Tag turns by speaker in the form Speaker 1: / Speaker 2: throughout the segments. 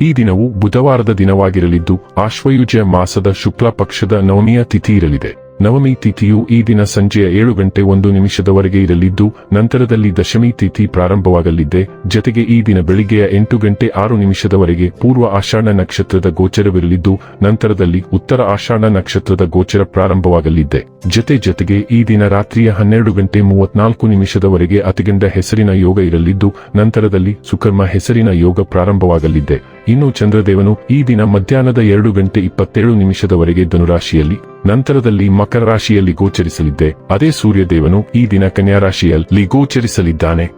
Speaker 1: ಈ ದಿನವು ಬುಧವಾರದ ದಿನವಾಗಿರಲಿದ್ದು ಆಶ್ವಯುಜ ಮಾಸದ ಶುಕ್ಲ ಪಕ್ಷದ ನವಮಿಯ ತಿಥಿ ಇರಲಿದೆ. ನವಮಿ ತಿಥಿಯು ಈ ದಿನ ಸಂಜೆಯ ಏಳು ಗಂಟೆ ಒಂದು ನಿಮಿಷದವರೆಗೆ ಇರಲಿದ್ದು, ನಂತರದಲ್ಲಿ ದಶಮಿ ತಿಥಿ ಪ್ರಾರಂಭವಾಗಲಿದೆ. ಜತೆಗೆ ಈ ದಿನ ಬೆಳಿಗ್ಗೆಯ ಎಂಟು ಗಂಟೆ ಆರು ನಿಮಿಷದವರೆಗೆ ಪೂರ್ವ ಆಷಾಢ ನಕ್ಷತ್ರದ ಗೋಚರವಿರಲಿದ್ದು, ನಂತರದಲ್ಲಿ ಉತ್ತರ ಆಷಾಢ ನಕ್ಷತ್ರದ ಗೋಚರ ಪ್ರಾರಂಭವಾಗಲಿದೆ. ಜತೆ ಜತೆಗೆ ಈ ದಿನ ರಾತ್ರಿಯ ಹನ್ನೆರಡು ಗಂಟೆ ಮೂವತ್ನಾಲ್ಕು ನಿಮಿಷದವರೆಗೆ ಅತಿಗಂಡ ಹೆಸರಿನ ಯೋಗ ಇರಲಿದ್ದು, ನಂತರದಲ್ಲಿ ಸುಕರ್ಮ ಹೆಸರಿನ ಯೋಗ ಪ್ರಾರಂಭವಾಗಲಿದೆ. ಇನ್ನು ಚಂದ್ರದೇವನು ಈ ದಿನ ಮಧ್ಯಾಹ್ನದ ಎರಡು ಗಂಟೆ ಇಪ್ಪತ್ತೇಳು ನಿಮಿಷದವರೆಗೆ ಧನುರಾಶಿಯಲ್ಲಿ, ನಂತರದಲ್ಲಿ ಮಕರ ರಾಶಿಯಲ್ಲಿ ಗೋಚರಿಸಲಿದ್ದೆ. ಅದೇ ಸೂರ್ಯದೇವನು ಈ ದಿನ ಕನ್ಯಾ ರಾಶಿಯಲ್ಲಿ ಗೋಚರಿಸಲಿದ್ದಾನೆ.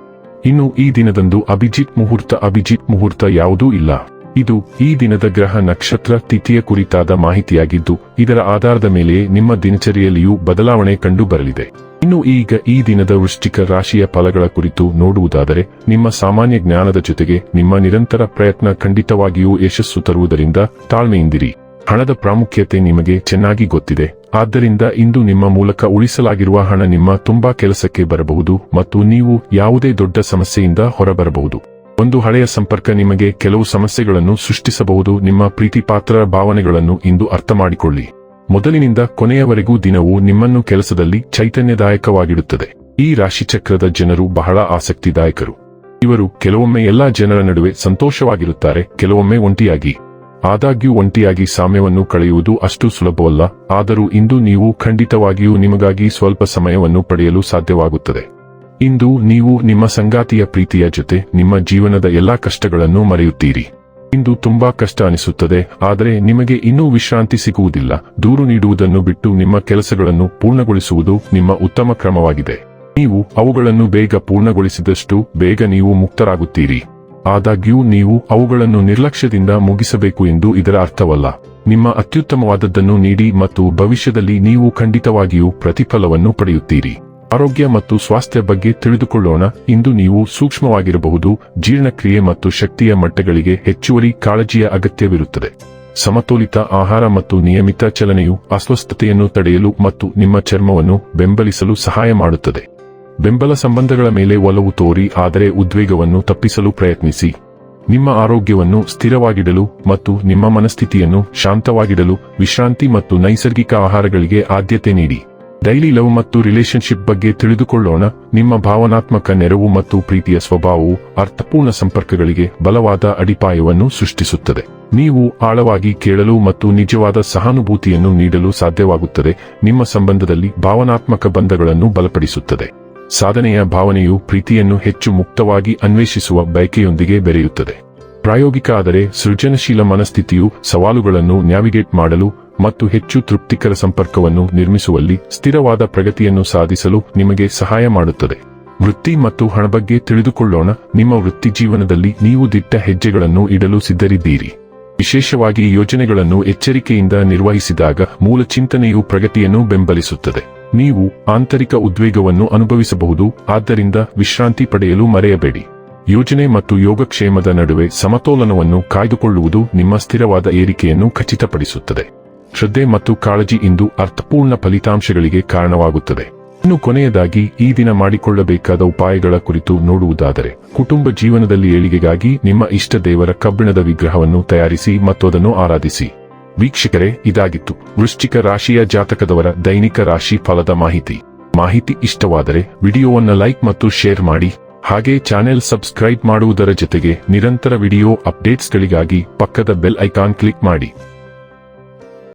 Speaker 1: ಇನ್ನು ಈ ದಿನದಂದು ಅಭಿಜಿತ್ ಮುಹೂರ್ತ ಅಭಿಜಿತ್ ಮುಹೂರ್ತ ಯಾವುದೂ ಇಲ್ಲ. ಇದು ಈ ದಿನದ ಗ್ರಹ ನಕ್ಷತ್ರ ತಿಥಿಯ ಕುರಿತಾದ ಮಾಹಿತಿಯಾಗಿದ್ದು, ಇದರ ಆಧಾರದ ಮೇಲೆಯೇ ನಿಮ್ಮ ದಿನಚರಿಯಲ್ಲಿಯೂ ಬದಲಾವಣೆ ಕಂಡು ಬರಲಿದೆ ಇನ್ನು ಈಗ ಈ ದಿನದ ವೃಶ್ಚಿಕ ರಾಶಿಯ ಫಲಗಳ ಕುರಿತು ನೋಡುವುದಾದರೆ, ನಿಮ್ಮ ಸಾಮಾನ್ಯ ಜ್ಞಾನದ ಜೊತೆಗೆ ನಿಮ್ಮ ನಿರಂತರ ಪ್ರಯತ್ನ ಖಂಡಿತವಾಗಿಯೂ ಯಶಸ್ಸು ತರುವುದರಿಂದ ತಾಳ್ಮೆಯಿಂದಿರಿ. ಹಣದ ಪ್ರಾಮುಖ್ಯತೆ ನಿಮಗೆ ಚೆನ್ನಾಗಿ ಗೊತ್ತಿದೆ. ಆದ್ದರಿಂದ ಇಂದು ನಿಮ್ಮ ಮೂಲಕ ಉಳಿಸಲಾಗಿರುವ ಹಣ ನಿಮ್ಮ ತುಂಬಾ ಕೆಲಸಕ್ಕೆ ಬರಬಹುದು ಮತ್ತು ನೀವು ಯಾವುದೇ ದೊಡ್ಡ ಸಮಸ್ಯೆಯಿಂದ ಹೊರಬರಬಹುದು. ಒಂದು ಹಳೆಯ ಸಂಪರ್ಕ ನಿಮಗೆ ಕೆಲವು ಸಮಸ್ಯೆಗಳನ್ನು ಸೃಷ್ಟಿಸಬಹುದು. ನಿಮ್ಮ ಪ್ರೀತಿಪಾತ್ರರ ಭಾವನೆಗಳನ್ನು ಇಂದು ಅರ್ಥ ಮಾಡಿಕೊಳ್ಳಿ ಮೊದಲಿನಿಂದ ಕೊನೆಯವರೆಗೂ ದಿನವು ನಿಮ್ಮನ್ನು ಕೆಲಸದಲ್ಲಿ ಚೈತನ್ಯದಾಯಕವಾಗಿಡುತ್ತದೆ. ಈ ರಾಶಿಚಕ್ರದ ಜನರು ಬಹಳ ಆಸಕ್ತಿದಾಯಕರು. ಇವರು ಕೆಲವೊಮ್ಮೆ ಎಲ್ಲಾ ಜನರ ನಡುವೆ ಸಂತೋಷವಾಗಿರುತ್ತಾರೆ, ಕೆಲವೊಮ್ಮೆ ಒಂಟಿಯಾಗಿ. ಆದಾಗ್ಯೂ ಒಂಟಿಯಾಗಿ ಸಾಮ್ಯವನ್ನು ಕಳೆಯುವುದು ಅಷ್ಟು ಸುಲಭವಲ್ಲ, ಆದರೂ ಇಂದು ನೀವು ಖಂಡಿತವಾಗಿಯೂ ನಿಮಗಾಗಿ ಸ್ವಲ್ಪ ಸಮಯವನ್ನು ಪಡೆಯಲು ಸಾಧ್ಯವಾಗುತ್ತದೆ. ಇಂದು ನೀವು ನಿಮ್ಮ ಸಂಗಾತಿಯ ಪ್ರೀತಿಯ ಜೊತೆ ನಿಮ್ಮ ಜೀವನದ ಎಲ್ಲಾ ಕಷ್ಟಗಳನ್ನು ಮರೆಯುತ್ತೀರಿ. ಇಂದು ತುಂಬಾ ಕಷ್ಟ ಅನಿಸುತ್ತದೆ, ಆದರೆ ನಿಮಗೆ ಇನ್ನೂ ವಿಶ್ರಾಂತಿ ಸಿಗುವುದಿಲ್ಲ. ದೂರು ನೀಡುವುದನ್ನು ಬಿಟ್ಟು ನಿಮ್ಮ ಕೆಲಸಗಳನ್ನು ಪೂರ್ಣಗೊಳಿಸುವುದು ನಿಮ್ಮ ಉತ್ತಮ ಕ್ರಮವಾಗಿದೆ. ನೀವು ಅವುಗಳನ್ನು ಬೇಗ ಪೂರ್ಣಗೊಳಿಸಿದಷ್ಟು ಬೇಗ ನೀವು ಮುಕ್ತರಾಗುತ್ತೀರಿ. ಆದಾಗ್ಯೂ ನೀವು ಅವುಗಳನ್ನು ನಿರ್ಲಕ್ಷ್ಯದಿಂದ ಮುಗಿಸಬೇಕು ಎಂದು ಇದರ ಅರ್ಥವಲ್ಲ. ನಿಮ್ಮ ಅತ್ಯುತ್ತಮವಾದದ್ದನ್ನು ನೀಡಿ ಮತ್ತು ಭವಿಷ್ಯದಲ್ಲಿ ನೀವು ಖಂಡಿತವಾಗಿಯೂ ಪ್ರತಿಫಲವನ್ನು ಪಡೆಯುತ್ತೀರಿ. ಆರೋಗ್ಯ ಮತ್ತು ಸ್ವಾಸ್ಥ್ಯ ಬಗ್ಗೆ ತಿಳಿದುಕೊಳ್ಳೋಣ. ಇಂದು ನೀವು ಸೂಕ್ಷ್ಮವಾಗಿರಬಹುದು, ಜೀರ್ಣಕ್ರಿಯೆ ಮತ್ತು ಶಕ್ತಿಯ ಮಟ್ಟಗಳಿಗೆ ಹೆಚ್ಚುವರಿ ಕಾಳಜಿಯ ಅಗತ್ಯವಿರುತ್ತದೆ. ಸಮತೋಲಿತ ಆಹಾರ ಮತ್ತು ನಿಯಮಿತ ಚಲನೆಯು ಅಸ್ವಸ್ಥತೆಯನ್ನು ತಡೆಯಲು ಮತ್ತು ನಿಮ್ಮ ಚರ್ಮವನ್ನು ಬೆಂಬಲಿಸಲು ಸಹಾಯ ಮಾಡುತ್ತದೆ. ಬೆಂಬಲ ಸಂಬಂಧಗಳ ಮೇಲೆ ಒಲವು ತೋರಿ, ಆದರೆ ಉದ್ವೇಗವನ್ನು ತಪ್ಪಿಸಲು ಪ್ರಯತ್ನಿಸಿ. ನಿಮ್ಮ ಆರೋಗ್ಯವನ್ನು ಸ್ಥಿರವಾಗಿಡಲು ಮತ್ತು ನಿಮ್ಮ ಮನಸ್ಥಿತಿಯನ್ನು ಶಾಂತವಾಗಿಡಲು ವಿಶ್ರಾಂತಿ ಮತ್ತು ನೈಸರ್ಗಿಕ ಆಹಾರಗಳಿಗೆ ಆದ್ಯತೆ ನೀಡಿ. ಡೈಲಿ ಲವ್ ಮತ್ತು ರಿಲೇಶನ್ಶಿಪ್ ಬಗ್ಗೆ ತಿಳಿದುಕೊಳ್ಳೋಣ. ನಿಮ್ಮ ಭಾವನಾತ್ಮಕ ನೆರವು ಮತ್ತು ಪ್ರೀತಿಯ ಸ್ವಭಾವವು ಅರ್ಥಪೂರ್ಣ ಸಂಪರ್ಕಗಳಿಗೆ ಬಲವಾದ ಅಡಿಪಾಯವನ್ನು ಸೃಷ್ಟಿಸುತ್ತದೆ. ನೀವು ಆಳವಾಗಿ ಕೇಳಲು ಮತ್ತು ನಿಜವಾದ ಸಹಾನುಭೂತಿಯನ್ನು ನೀಡಲು ಸಾಧ್ಯವಾಗುತ್ತದೆ. ನಿಮ್ಮ ಸಂಬಂಧದಲ್ಲಿ ಭಾವನಾತ್ಮಕ ಬಂಧಗಳನ್ನು ಬಲಪಡಿಸುತ್ತದೆ. ಸಾಧನೆಯ ಭಾವನೆಯು ಪ್ರೀತಿಯನ್ನು ಹೆಚ್ಚು ಮುಕ್ತವಾಗಿ ಅನ್ವೇಷಿಸುವ ಬಯಕೆಯೊಂದಿಗೆ ಬೆರೆಯುತ್ತದೆ. ಪ್ರಾಯೋಗಿಕ ಆದರೆ ಸೃಜನಶೀಲ ಮನಸ್ಥಿತಿಯು ಸವಾಲುಗಳನ್ನು ನ್ಯಾವಿಗೇಟ್ ಮಾಡಲು ಮತ್ತು ಹೆಚ್ಚು ತೃಪ್ತಿಕರ ಸಂಪರ್ಕವನ್ನು ನಿರ್ಮಿಸುವಲ್ಲಿ ಸ್ಥಿರವಾದ ಪ್ರಗತಿಯನ್ನು ಸಾಧಿಸಲು ನಿಮಗೆ ಸಹಾಯ ಮಾಡುತ್ತದೆ. ವೃತ್ತಿ ಮತ್ತು ಹಣ ಬಗ್ಗೆ ತಿಳಿದುಕೊಳ್ಳೋಣ. ನಿಮ್ಮ ವೃತ್ತಿ ಜೀವನದಲ್ಲಿ ನೀವು ದಿಟ್ಟ ಹೆಜ್ಜೆಗಳನ್ನು ಇಡಲು ಸಿದ್ಧರಿದ್ದೀರಿ. ವಿಶೇಷವಾಗಿ ಯೋಜನೆಗಳನ್ನು ಎಚ್ಚರಿಕೆಯಿಂದ ನಿರ್ವಹಿಸಿದಾಗ ಮೂಲ ಚಿಂತನೆಯು ಪ್ರಗತಿಯನ್ನು ಬೆಂಬಲಿಸುತ್ತದೆ. ನೀವು ಆಂತರಿಕ ಉದ್ವೇಗವನ್ನು ಅನುಭವಿಸಬಹುದು. ಆದ್ದರಿಂದ ವಿಶ್ರಾಂತಿ ಪಡೆಯಲು ಮರೆಯಬೇಡಿ. ಯೋಜನೆ ಮತ್ತು ಯೋಗಕ್ಷೇಮದ ನಡುವೆ ಸಮತೋಲನವನ್ನು ಕಾಯ್ದುಕೊಳ್ಳುವುದು ನಿಮ್ಮ ಸ್ಥಿರವಾದ ಏರಿಕೆಯನ್ನು ಖಚಿತಪಡಿಸುತ್ತದೆ. ಶ್ರದ್ಧೆ ಮತ್ತು ಕಾಳಜಿ ಇಂದು ಅರ್ಥಪೂರ್ಣ ಫಲಿತಾಂಶಗಳಿಗೆ ಕಾರಣವಾಗುತ್ತದೆ. ಇನ್ನು ಕೊನೆಯದಾಗಿ, ಈ ದಿನ ಮಾಡಿಕೊಳ್ಳಬೇಕಾದ ಉಪಾಯಗಳ ಕುರಿತು ನೋಡುವುದಾದರೆ, ಕುಟುಂಬ ಜೀವನದಲ್ಲಿ ಏಳಿಗೆಗಾಗಿ ನಿಮ್ಮ ಇಷ್ಟ ದೇವರ ಕಬ್ಬಿಣದ ವಿಗ್ರಹವನ್ನು ತಯಾರಿಸಿ ಮತ್ತು ಅದನ್ನು ಆರಾಧಿಸಿ. ವೀಕ್ಷಕರೇ, ಇದಾಗಿತ್ತು. ವೃಶ್ಚಿಕ ರಾಶಿಯ ಜಾತಕದವರ ದೈನಿಕ ರಾಶಿ ಫಲದ ಮಾಹಿತಿ. ಮಾಹಿತಿ ಇಷ್ಟವಾದರೆ, ವಿಡಿಯೋವನ್ನು ಲೈಕ್ ಮತ್ತು ಶೇರ್ ಮಾಡಿ. ಹಾಗೆ ಚಾನೆಲ್ ಸಬ್ಸ್ಕ್ರೈಬ್ ಮಾಡುವುದರ ಜೊತೆಗೆ ನಿರಂತರ ವಿಡಿಯೋ ಅಪ್ಡೇಟ್ಸ್ಗಳಿಗಾಗಿ ಪಕ್ಕದ ಬೆಲ್ ಐಕಾನ್ ಕ್ಲಿಕ್ ಮಾಡಿ.